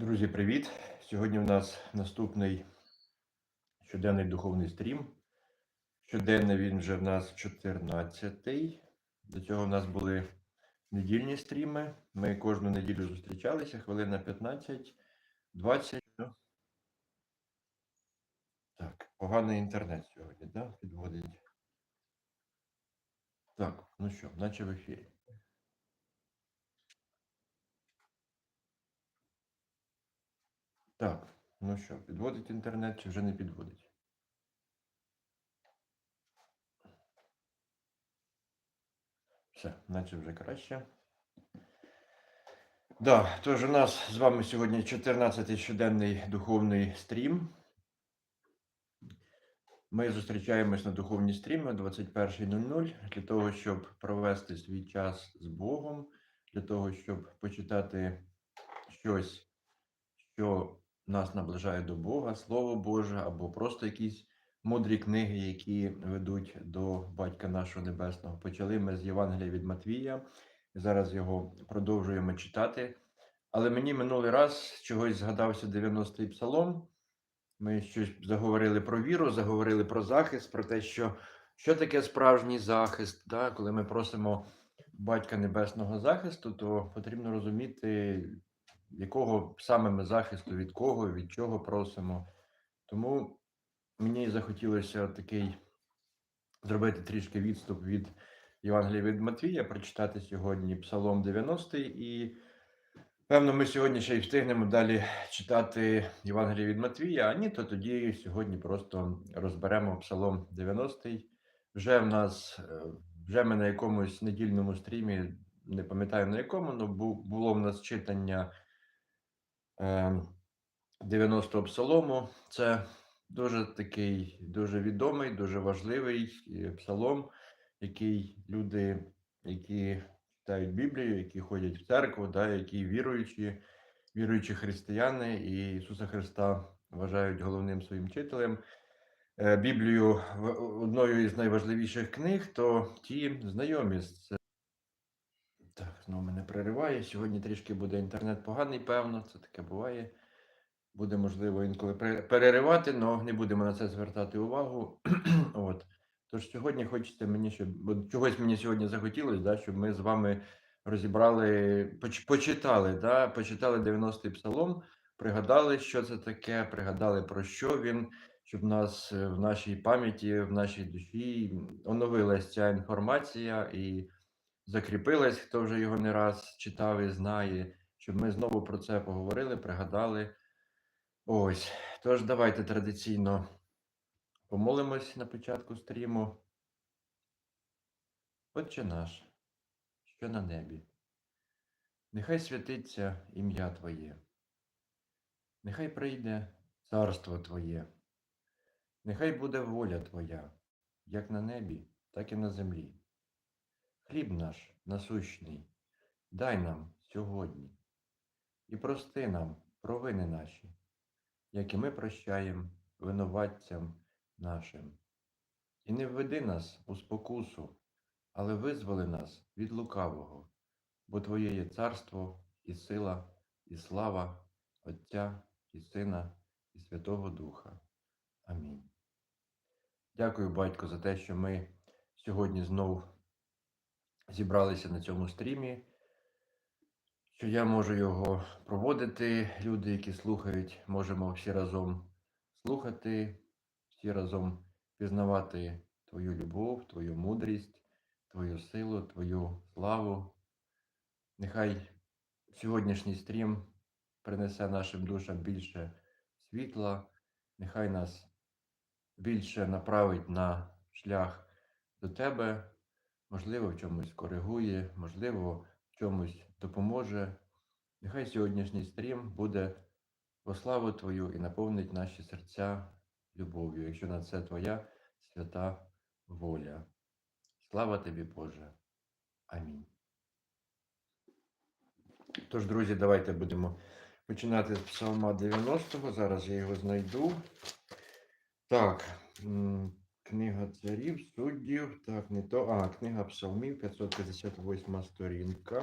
Друзі, привіт! Сьогодні у нас наступний щоденний духовний стрім. Щоденний він вже в нас 14-й. До цього в нас були недільні стріми. Ми кожну неділю зустрічалися, хвилин на 15, 20. Так, поганий інтернет сьогодні, да? Підводить. Так, ну що, наче в ефірі. Так, ну що, підводить інтернет чи вже не підводить? Все, наче вже краще. Да, тож у нас з вами сьогодні 14-й щоденний духовний стрім. Ми зустрічаємось на духовні стріми о 21.00 для того, щоб провести свій час з Богом, для того, щоб почитати щось, що нас наближає до Бога, Слово Боже, або просто якісь мудрі книги, які ведуть до Батька нашого Небесного. Почали ми з Євангелія від Матвія. Зараз його продовжуємо читати. Але мені минулий раз чогось згадався 90-й псалом. Ми щось заговорили про віру, заговорили про захист, про те, що що таке справжній захист. Да? Коли ми просимо Батька Небесного захисту, то потрібно розуміти, якого саме ми захисту, від кого, від чого просимо. Тому мені захотілося такий зробити трішки відступ від Євангелія від Матвія, прочитати сьогодні Псалом 90 і. Певно, ми сьогодні ще й встигнемо далі читати Євангеліє від Матвія, а ні, то тоді сьогодні просто розберемо Псалом 90. Вже в нас, е, вже ми на якомусь недільному стрімі, не пам'ятаю на якому, але було в нас читання 90-го ем, псалому. Це дуже такий, дуже відомий, дуже важливий е, псалом, який люди, які читають Біблію, які ходять в церкву, да, які віруючі, віруючі християни і Ісуса Христа вважають головним своїм вчителем. Е, Біблію одною із найважливіших книг, то ті знайомі з. Так, знову мене перериває. Сьогодні трішки буде інтернет поганий, певно, це таке буває. Буде можливо інколи переривати, але не будемо на це звертати увагу. От. Тож сьогодні хочеться мені, щоб чогось мені сьогодні захотілося, да, щоб ми з вами розібрали, поч, почитали, да, почитали 90-й псалом, пригадали, що це таке, пригадали про що він, щоб нас е, в нашій пам'яті, в нашій душі оновилась ця інформація і закріпилась, хто вже його не раз читав і знає, щоб ми знову про це поговорили, пригадали. Ось. Тож, давайте традиційно. Помолимось на початку стріму. Отче наш, що на небі, нехай святиться ім'я Твоє, нехай прийде царство Твоє, нехай буде воля Твоя, як на небі, так і на землі. Хліб наш насущний, дай нам сьогодні і прости нам провини наші, як і ми прощаємо винуватцям нашим. І не введи нас у спокусу, але визволи нас від лукавого, бо Твоє є царство і сила, і слава Отця і Сина, і Святого Духа. Амінь. Дякую, батько, за те, що ми сьогодні знову зібралися на цьому стрімі, що я можу його проводити. Люди, які слухають, можемо всі разом слухати всі разом пізнавати Твою любов, Твою мудрість, Твою силу, Твою славу. Нехай сьогоднішній стрім принесе нашим душам більше світла, нехай нас більше направить на шлях до Тебе, можливо, в чомусь коригує, можливо, в чомусь допоможе. Нехай сьогоднішній стрім буде во славу Твою і наповнить наші серця любов'ю, якщо на це Твоя свята воля. Слава тобі, Боже. Амінь. Тож, друзі, давайте будемо починати з Псалма 90-го. Зараз я його знайду. Так, книга царів, суддів. Так, не то. А, книга Псалмів, 558 сторінка.